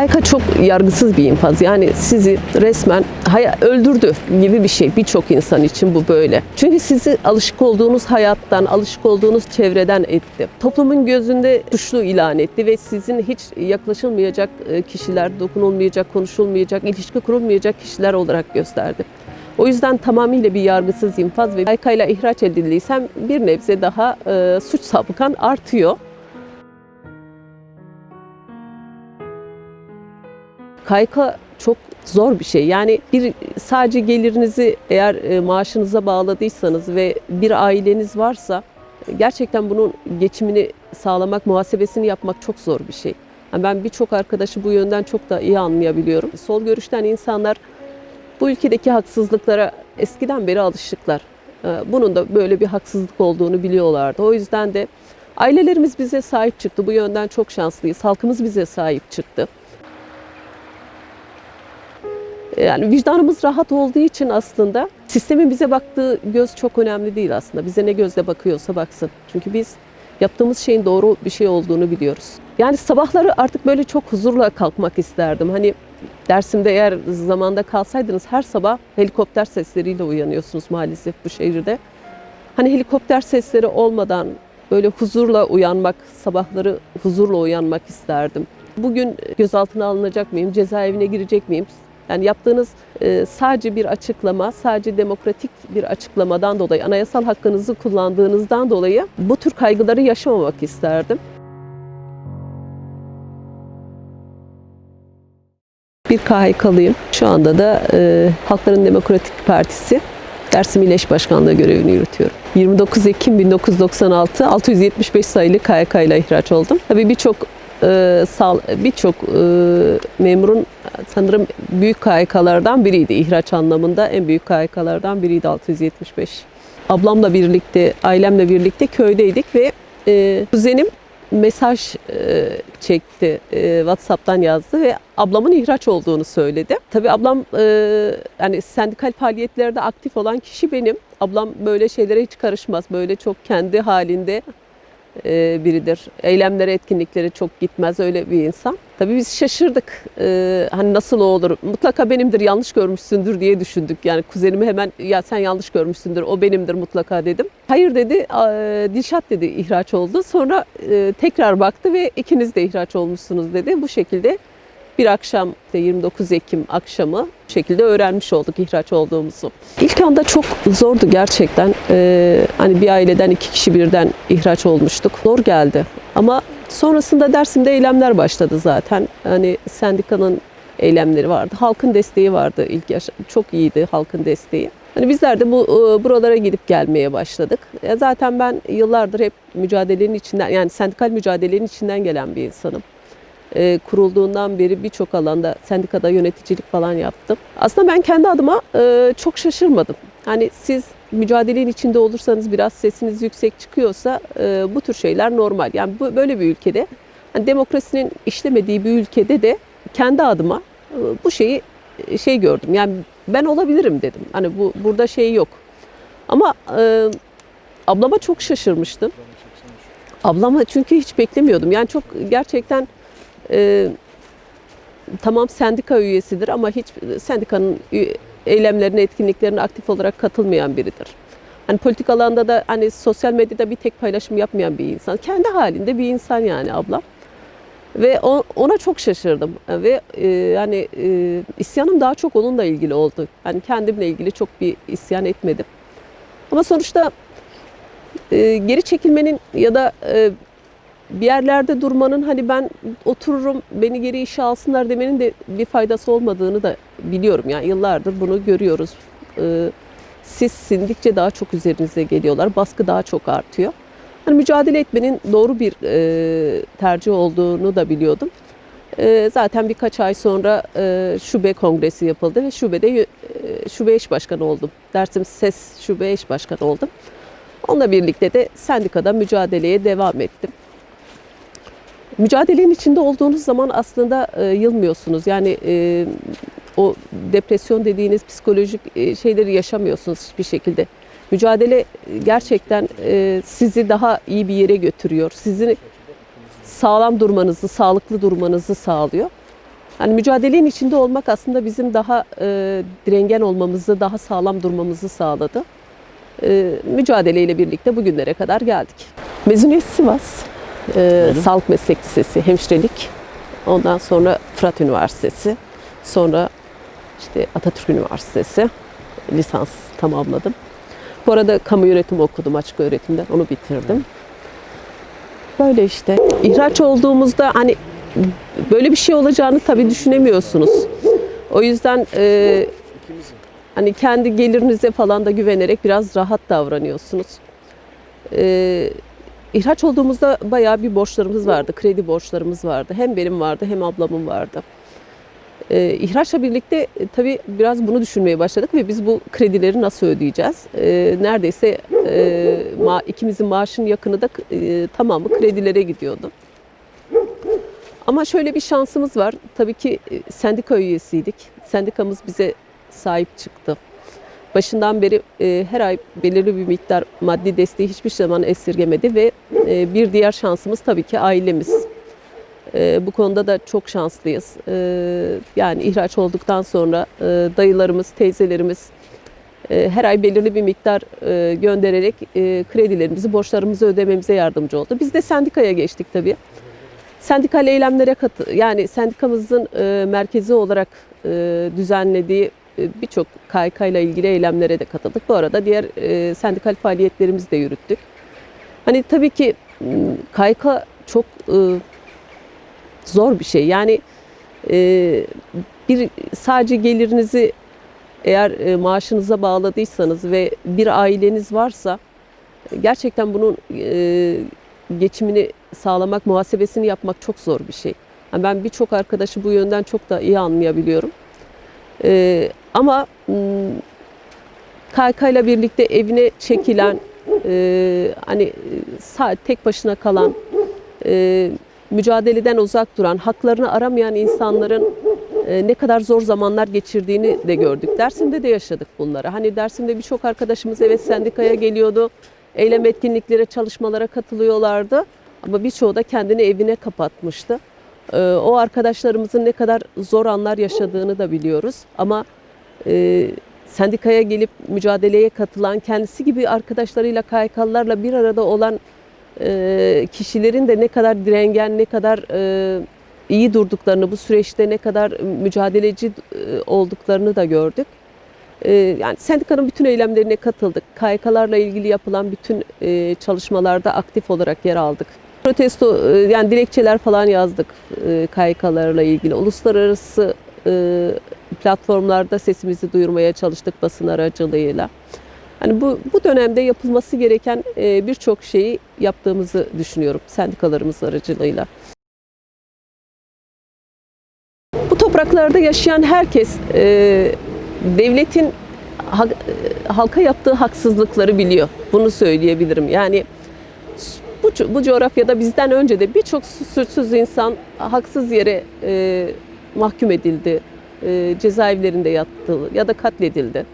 KYK çok yargısız bir infaz. Yani sizi resmen haya- öldürdü gibi bir şey. Birçok insan için bu böyle. Çünkü sizi alışık olduğunuz hayattan, alışık olduğunuz çevreden etti. Toplumun gözünde suçlu ilan etti ve sizin hiç yaklaşılmayacak e, kişiler, dokunulmayacak, konuşulmayacak, ilişki kurulmayacak kişiler olarak gösterdi. O yüzden tamamıyla bir yargısız infaz ve KYK ile ihraç edildiysem bir nebze daha e, suç sabıkan artıyor. Kayka çok zor bir şey. Yani bir sadece gelirinizi eğer e, maaşınıza bağladıysanız ve bir aileniz varsa e, gerçekten bunun geçimini sağlamak, muhasebesini yapmak çok zor bir şey. Yani ben birçok arkadaşı bu yönden çok da iyi anlayabiliyorum. Sol görüşten insanlar bu ülkedeki haksızlıklara eskiden beri alışıklar. E, Bunun da böyle bir haksızlık olduğunu biliyorlardı. O yüzden de ailelerimiz bize sahip çıktı. Bu yönden çok şanslıyız. Halkımız bize sahip çıktı. Yani vicdanımız rahat olduğu için aslında sistemin bize baktığı göz çok önemli değil aslında. Bize ne gözle bakıyorsa baksın. Çünkü biz yaptığımız şeyin doğru bir şey olduğunu biliyoruz. Yani sabahları artık böyle çok huzurla kalkmak isterdim. Hani Dersim'de eğer zamanda kalsaydınız her sabah helikopter sesleriyle uyanıyorsunuz maalesef bu şehirde. Hani helikopter sesleri olmadan böyle huzurla uyanmak, sabahları huzurla uyanmak isterdim. Bugün gözaltına alınacak mıyım, cezaevine girecek miyim? Yani yaptığınız e, sadece bir açıklama, sadece demokratik bir açıklamadan dolayı, anayasal hakkınızı kullandığınızdan dolayı bu tür kaygıları yaşamamak isterdim. Bir KHK'lıyım. Şu anda da e, Halkların Demokratik Partisi Dersim İl Eş Başkanlığı görevini yürütüyorum. 29 Ekim 1996 675 sayılı KYK ile ihraç oldum. Tabii birçok e, sal birçok e, memurun sanırım büyük KYK'lardan biriydi ihraç anlamında en büyük KYK'lardan biriydi 675. Ablamla birlikte, ailemle birlikte köydeydik ve e, kuzenim mesaj e, çekti, e, WhatsApp'tan yazdı ve ablamın ihraç olduğunu söyledi. Tabii ablam e, yani sendikal faaliyetlerde aktif olan kişi benim. Ablam böyle şeylere hiç karışmaz. Böyle çok kendi halinde biridir. Eylemlere, etkinliklere çok gitmez öyle bir insan. Tabii biz şaşırdık. E, hani nasıl olur? Mutlaka benimdir, yanlış görmüşsündür diye düşündük. Yani kuzenime hemen ya sen yanlış görmüşsündür, o benimdir mutlaka dedim. Hayır dedi, "a- Dilşat dedi ihraç oldu. Sonra e, tekrar baktı ve ikiniz de ihraç olmuşsunuz dedi. Bu şekilde bir akşam işte 29 Ekim akşamı bu şekilde öğrenmiş olduk ihraç olduğumuzu. İlk anda çok zordu gerçekten. Ee, hani bir aileden iki kişi birden ihraç olmuştuk. Zor geldi. Ama sonrasında Dersim'de eylemler başladı zaten. Hani sendikanın eylemleri vardı. Halkın desteği vardı ilk yaş çok iyiydi halkın desteği. Hani bizler de bu e, buralara gidip gelmeye başladık. E, Zaten ben yıllardır hep mücadelenin içinden yani sendikal mücadelenin içinden gelen bir insanım e, kurulduğundan beri birçok alanda sendikada yöneticilik falan yaptım. Aslında ben kendi adıma e, çok şaşırmadım. Hani siz mücadelenin içinde olursanız biraz sesiniz yüksek çıkıyorsa e, bu tür şeyler normal. Yani bu, böyle bir ülkede hani demokrasinin işlemediği bir ülkede de kendi adıma e, bu şeyi e, şey gördüm. Yani ben olabilirim dedim. Hani bu burada şey yok. Ama e, ablama çok şaşırmıştım. Ablama çünkü hiç beklemiyordum. Yani çok gerçekten e, tamam sendika üyesidir ama hiç sendikanın eylemlerine, etkinliklerine aktif olarak katılmayan biridir. Hani politik alanda da hani sosyal medyada bir tek paylaşım yapmayan bir insan. Kendi halinde bir insan yani ablam. Ve ona çok şaşırdım ve e, yani e, isyanım daha çok onunla ilgili oldu. Hani kendimle ilgili çok bir isyan etmedim. Ama sonuçta e, geri çekilmenin ya da e, bir yerlerde durmanın hani ben otururum beni geri işe alsınlar demenin de bir faydası olmadığını da biliyorum. Yani yıllardır bunu görüyoruz. Ee, siz sindikçe daha çok üzerinize geliyorlar. Baskı daha çok artıyor. Hani mücadele etmenin doğru bir e, tercih olduğunu da biliyordum. E, zaten birkaç ay sonra e, şube kongresi yapıldı ve şubede e, şube eş başkanı oldum. Dersim SES şube eş başkanı oldum. Onunla birlikte de sendikada mücadeleye devam ettim mücadelenin içinde olduğunuz zaman aslında e, yılmıyorsunuz. Yani e, o depresyon dediğiniz psikolojik e, şeyleri yaşamıyorsunuz hiçbir şekilde. Mücadele e, gerçekten e, sizi daha iyi bir yere götürüyor. Sizin sağlam durmanızı, sağlıklı durmanızı sağlıyor. Hani mücadelenin içinde olmak aslında bizim daha e, direngen olmamızı, daha sağlam durmamızı sağladı. E, mücadeleyle birlikte bugünlere kadar geldik. Mezuniyet Sivas, e, Sağlık Meslek Lisesi, hemşirelik. Ondan sonra Fırat Üniversitesi, sonra işte Atatürk Üniversitesi lisans tamamladım. Bu arada kamu yönetimi okudum açık öğretimden, onu bitirdim. Böyle işte. İhraç olduğumuzda hani böyle bir şey olacağını tabii düşünemiyorsunuz. O yüzden e, hani kendi gelirinize falan da güvenerek biraz rahat davranıyorsunuz. E, ihraç olduğumuzda bayağı bir borçlarımız vardı, kredi borçlarımız vardı. Hem benim vardı hem ablamın vardı. E, ihraçla birlikte e, tabii biraz bunu düşünmeye başladık ve biz bu kredileri nasıl ödeyeceğiz? E, neredeyse e, ma, ikimizin maaşın yakını da e, tamamı kredilere gidiyordu. Ama şöyle bir şansımız var. Tabii ki e, sendika üyesiydik. Sendikamız bize sahip çıktı. Başından beri e, her ay belirli bir miktar maddi desteği hiçbir zaman esirgemedi ve e, bir diğer şansımız tabii ki ailemiz. E, bu konuda da çok şanslıyız. E, yani ihraç olduktan sonra e, dayılarımız, teyzelerimiz e, her ay belirli bir miktar e, göndererek e, kredilerimizi, borçlarımızı ödememize yardımcı oldu. Biz de sendikaya geçtik tabii. Sendikal eylemlere katı yani sendikamızın e, merkezi olarak e, düzenlediği birçok KYK ile ilgili eylemlere de katıldık. Bu arada diğer e, sendikal faaliyetlerimizi de yürüttük. Hani tabii ki m, KYK çok e, zor bir şey. Yani e, bir sadece gelirinizi eğer maaşınıza bağladıysanız ve bir aileniz varsa gerçekten bunun geçimini sağlamak, muhasebesini yapmak çok zor bir şey. Ben birçok arkadaşı bu yönden çok da iyi anlayabiliyorum. E, ama KK ile birlikte evine çekilen, e, hani tek başına kalan, e, mücadeleden uzak duran, haklarını aramayan insanların e, ne kadar zor zamanlar geçirdiğini de gördük. Dersim'de de yaşadık bunları. Hani Dersim'de birçok arkadaşımız evet sendikaya geliyordu. Eylem etkinliklere, çalışmalara katılıyorlardı. Ama birçoğu da kendini evine kapatmıştı. E, o arkadaşlarımızın ne kadar zor anlar yaşadığını da biliyoruz. Ama e, sendikaya gelip mücadeleye katılan, kendisi gibi arkadaşlarıyla, KYK'lılarla bir arada olan e, kişilerin de ne kadar direngen, ne kadar e, iyi durduklarını, bu süreçte ne kadar mücadeleci e, olduklarını da gördük. E, yani sendikanın bütün eylemlerine katıldık. KYK'larla ilgili yapılan bütün e, çalışmalarda aktif olarak yer aldık. Protesto, e, yani dilekçeler falan yazdık e, KYK'larla ilgili. Uluslararası e, platformlarda sesimizi duyurmaya çalıştık basın aracılığıyla. Hani bu, bu dönemde yapılması gereken birçok şeyi yaptığımızı düşünüyorum sendikalarımız aracılığıyla. Bu topraklarda yaşayan herkes devletin ha- halka yaptığı haksızlıkları biliyor. Bunu söyleyebilirim. Yani bu, bu coğrafyada bizden önce de birçok su- suçsuz insan haksız yere e, mahkum edildi. E, cezaevlerinde yattı ya da katledildi.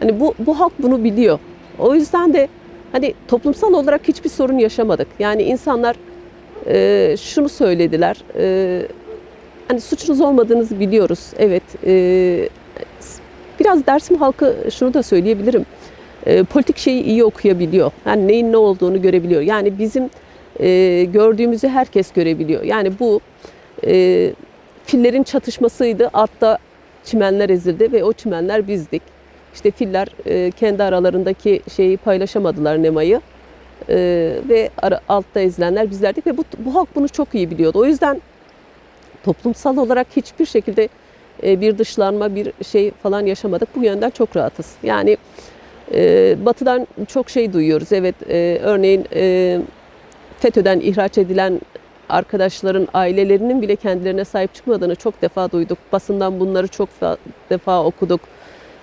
Hani bu, bu halk bunu biliyor. O yüzden de hani toplumsal olarak hiçbir sorun yaşamadık. Yani insanlar e, şunu söylediler. E, hani suçunuz olmadığınızı biliyoruz. Evet. e, biraz Dersim halkı şunu da söyleyebilirim. E, politik şeyi iyi okuyabiliyor. Yani neyin ne olduğunu görebiliyor. Yani bizim e, gördüğümüzü herkes görebiliyor. Yani bu e, fillerin çatışmasıydı. Altta çimenler ezildi ve o çimenler bizdik. İşte filler e, kendi aralarındaki şeyi paylaşamadılar Nema'yı. E, ve ara- altta ezilenler bizlerdik ve bu, bu halk bunu çok iyi biliyordu. O yüzden toplumsal olarak hiçbir şekilde e, bir dışlanma, bir şey falan yaşamadık. Bu yönden çok rahatız. Yani e, batıdan çok şey duyuyoruz. Evet, e, örneğin e, FETÖ'den ihraç edilen arkadaşların ailelerinin bile kendilerine sahip çıkmadığını çok defa duyduk. Basından bunları çok fa- defa okuduk.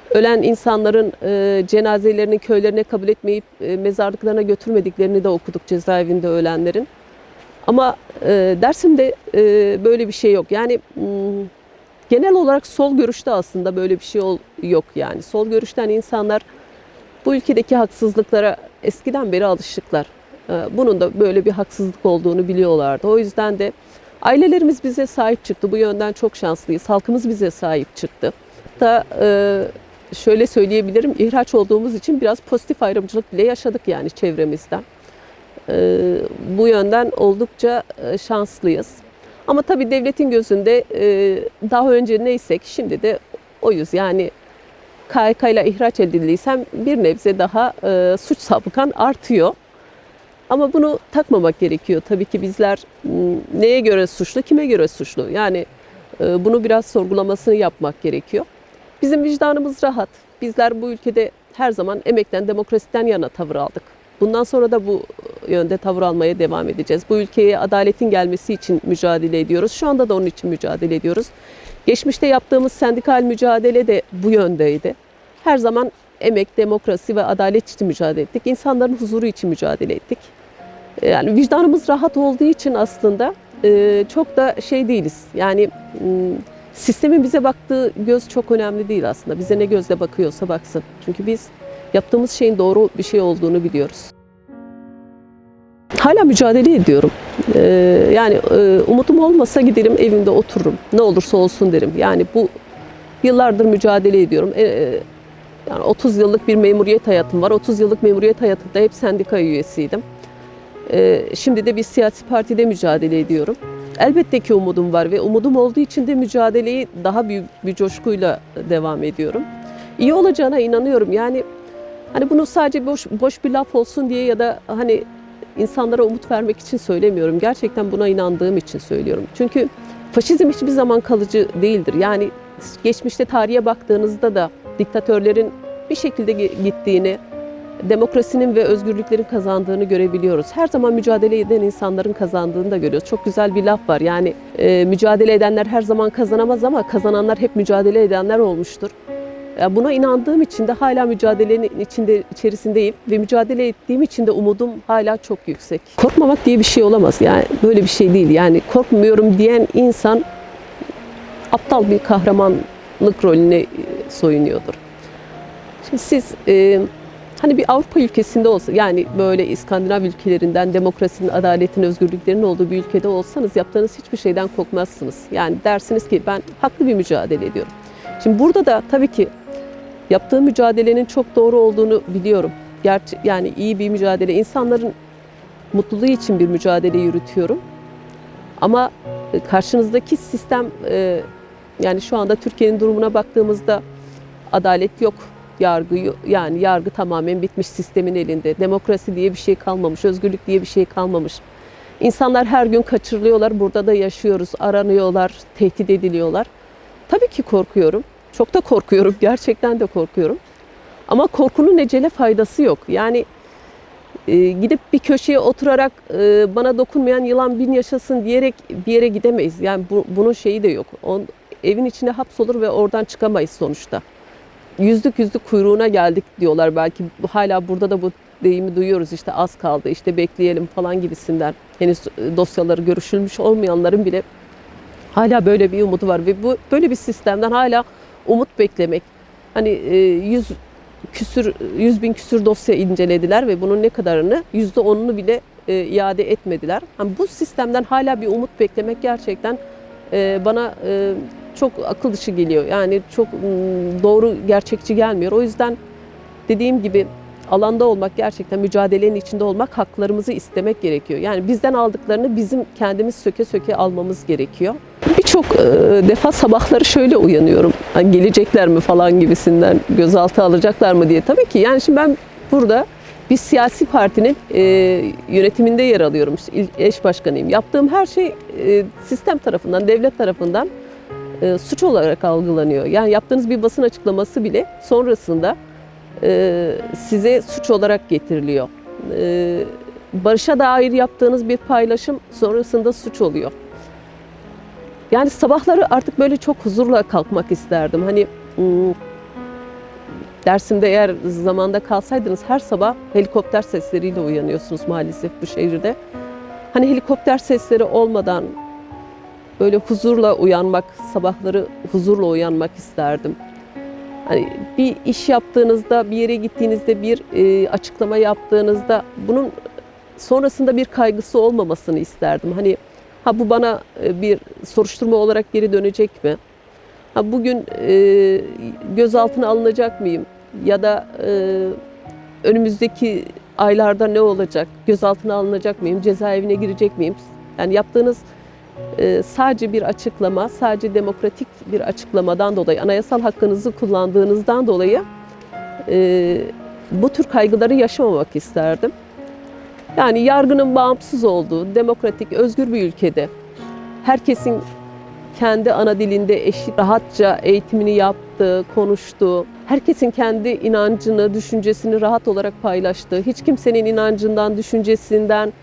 Ölen insanların e, cenazelerini köylerine kabul etmeyip e, mezarlıklarına götürmediklerini de okuduk cezaevinde ölenlerin. Ama e, Dersim'de e, böyle bir şey yok. Yani mm, genel olarak sol görüşte aslında böyle bir şey yok yani. Sol görüşten insanlar bu ülkedeki haksızlıklara eskiden beri alışıklar. E, bunun da böyle bir haksızlık olduğunu biliyorlardı. O yüzden de Ailelerimiz bize sahip çıktı. Bu yönden çok şanslıyız. Halkımız bize sahip çıktı. Da e, şöyle söyleyebilirim. ihraç olduğumuz için biraz pozitif ayrımcılık bile yaşadık yani çevremizden. E, bu yönden oldukça e, şanslıyız. Ama tabii devletin gözünde e, daha önce neysek şimdi de oyuz. Yani KYK ile ihraç edildiysem bir nebze daha e, suç sabıkan artıyor. Ama bunu takmamak gerekiyor. Tabii ki bizler neye göre suçlu, kime göre suçlu? Yani e, bunu biraz sorgulamasını yapmak gerekiyor. Bizim vicdanımız rahat. Bizler bu ülkede her zaman emekten, demokrasiden yana tavır aldık. Bundan sonra da bu yönde tavır almaya devam edeceğiz. Bu ülkeye adaletin gelmesi için mücadele ediyoruz. Şu anda da onun için mücadele ediyoruz. Geçmişte yaptığımız sendikal mücadele de bu yöndeydi. Her zaman emek, demokrasi ve adalet için mücadele ettik. İnsanların huzuru için mücadele ettik. Yani vicdanımız rahat olduğu için aslında e, çok da şey değiliz. Yani m, sistemin bize baktığı göz çok önemli değil aslında. Bize ne gözle bakıyorsa baksın. Çünkü biz yaptığımız şeyin doğru bir şey olduğunu biliyoruz. Hala mücadele ediyorum. Ee, yani e, umudum olmasa giderim evimde otururum. Ne olursa olsun derim. Yani bu yıllardır mücadele ediyorum. E, e, yani 30 yıllık bir memuriyet hayatım var. 30 yıllık memuriyet hayatımda hep sendika üyesiydim. E, şimdi de bir siyasi partide mücadele ediyorum. Elbette ki umudum var ve umudum olduğu için de mücadeleyi daha büyük bir coşkuyla devam ediyorum. İyi olacağına inanıyorum. Yani hani bunu sadece boş boş bir laf olsun diye ya da hani insanlara umut vermek için söylemiyorum. Gerçekten buna inandığım için söylüyorum. Çünkü faşizm hiçbir zaman kalıcı değildir. Yani geçmişte tarihe baktığınızda da diktatörlerin bir şekilde gittiğini, demokrasinin ve özgürlüklerin kazandığını görebiliyoruz. Her zaman mücadele eden insanların kazandığını da görüyoruz. Çok güzel bir laf var. Yani e, mücadele edenler her zaman kazanamaz ama kazananlar hep mücadele edenler olmuştur. Ya Buna inandığım için de hala mücadelenin içinde içerisindeyim ve mücadele ettiğim için de umudum hala çok yüksek. Korkmamak diye bir şey olamaz. Yani böyle bir şey değil. Yani korkmuyorum diyen insan aptal bir kahramanlık rolüne e, soyunuyordur. Şimdi siz e, hani bir Avrupa ülkesinde olsa yani böyle İskandinav ülkelerinden demokrasinin, adaletin, özgürlüklerin olduğu bir ülkede olsanız yaptığınız hiçbir şeyden korkmazsınız. Yani dersiniz ki ben haklı bir mücadele ediyorum. Şimdi burada da tabii ki yaptığım mücadelenin çok doğru olduğunu biliyorum. Gerçi yani iyi bir mücadele, insanların mutluluğu için bir mücadele yürütüyorum. Ama e, karşınızdaki sistem e, yani şu anda Türkiye'nin durumuna baktığımızda adalet yok. Yargı yani yargı tamamen bitmiş sistemin elinde. Demokrasi diye bir şey kalmamış, özgürlük diye bir şey kalmamış. İnsanlar her gün kaçırılıyorlar. Burada da yaşıyoruz. Aranıyorlar, tehdit ediliyorlar. Tabii ki korkuyorum. Çok da korkuyorum. Gerçekten de korkuyorum. Ama korkunun ecele faydası yok. Yani e, gidip bir köşeye oturarak e, bana dokunmayan yılan bin yaşasın diyerek bir yere gidemeyiz. Yani bu, bunun şeyi de yok. On, evin içine hapsolur ve oradan çıkamayız sonuçta. Yüzlük yüzlük kuyruğuna geldik diyorlar belki. Hala burada da bu deyimi duyuyoruz işte az kaldı işte bekleyelim falan gibisinden. Henüz e, dosyaları görüşülmüş olmayanların bile hala böyle bir umudu var ve bu böyle bir sistemden hala umut beklemek. Hani e, yüz küsür, yüz bin küsür dosya incelediler ve bunun ne kadarını yüzde onunu bile e, iade etmediler. Hani bu sistemden hala bir umut beklemek gerçekten e, bana e, çok akıl dışı geliyor. Yani çok doğru, gerçekçi gelmiyor. O yüzden dediğim gibi alanda olmak gerçekten mücadelenin içinde olmak haklarımızı istemek gerekiyor. Yani bizden aldıklarını bizim kendimiz söke söke almamız gerekiyor. Birçok e, defa sabahları şöyle uyanıyorum. Hani gelecekler mi falan gibisinden gözaltı alacaklar mı diye. Tabii ki yani şimdi ben burada bir siyasi partinin e, yönetiminde yer alıyorum. İşte eş başkanıyım. Yaptığım her şey e, sistem tarafından, devlet tarafından e, suç olarak algılanıyor. Yani yaptığınız bir basın açıklaması bile sonrasında size suç olarak getiriliyor. E, barışa dair yaptığınız bir paylaşım sonrasında suç oluyor. Yani sabahları artık böyle çok huzurla kalkmak isterdim. Hani hmm, Dersim'de eğer zamanda kalsaydınız her sabah helikopter sesleriyle uyanıyorsunuz maalesef bu şehirde. Hani helikopter sesleri olmadan böyle huzurla uyanmak, sabahları huzurla uyanmak isterdim. Hani bir iş yaptığınızda, bir yere gittiğinizde, bir e, açıklama yaptığınızda bunun sonrasında bir kaygısı olmamasını isterdim. Hani Ha bu bana e, bir soruşturma olarak geri dönecek mi? Ha bugün e, gözaltına alınacak mıyım? Ya da e, önümüzdeki aylarda ne olacak? Gözaltına alınacak mıyım? Cezaevine girecek miyim? Yani yaptığınız sadece bir açıklama, sadece demokratik bir açıklamadan dolayı, anayasal hakkınızı kullandığınızdan dolayı e, bu tür kaygıları yaşamamak isterdim. Yani yargının bağımsız olduğu, demokratik, özgür bir ülkede herkesin kendi ana dilinde eşit, rahatça eğitimini yaptığı, konuştuğu, herkesin kendi inancını, düşüncesini rahat olarak paylaştığı, hiç kimsenin inancından, düşüncesinden,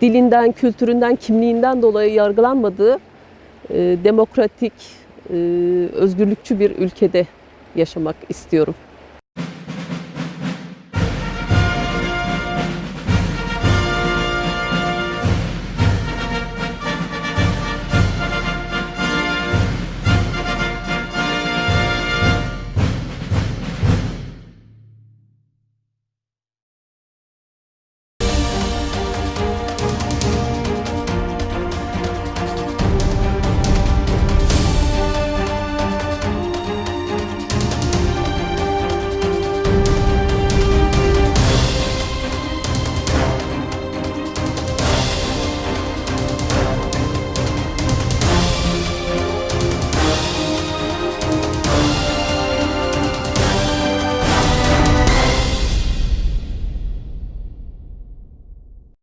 dilinden, kültüründen, kimliğinden dolayı yargılanmadığı e, demokratik, e, özgürlükçü bir ülkede yaşamak istiyorum.